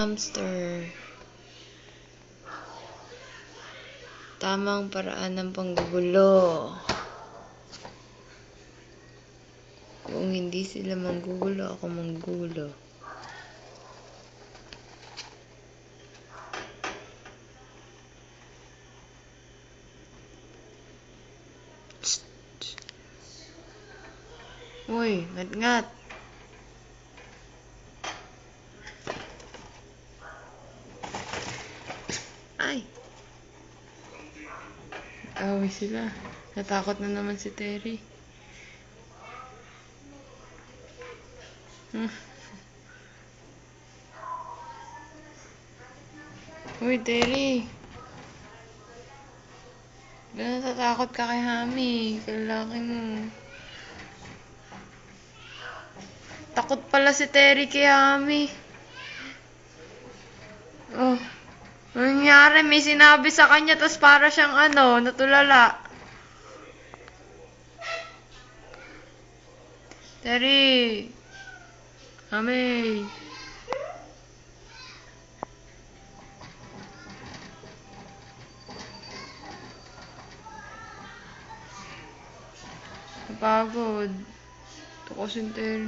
Hamster. Tamang paraan ng panggugulo. Kung hindi sila manggugulo, ako manggulo. Tsk. Uy, ngat-ngat. Ay. Away sila. Natakot na naman si Terry. Hmm. Uy, Terry. Ba't natatakot ka kay Hami? Kalaki mo. Takot pala si Terry kay Hami. Oh. Nangyari? May sinabi sa kanya, tapos para siyang ano, natulala. Terry. Hami. Napagod. Ito kasing Terry.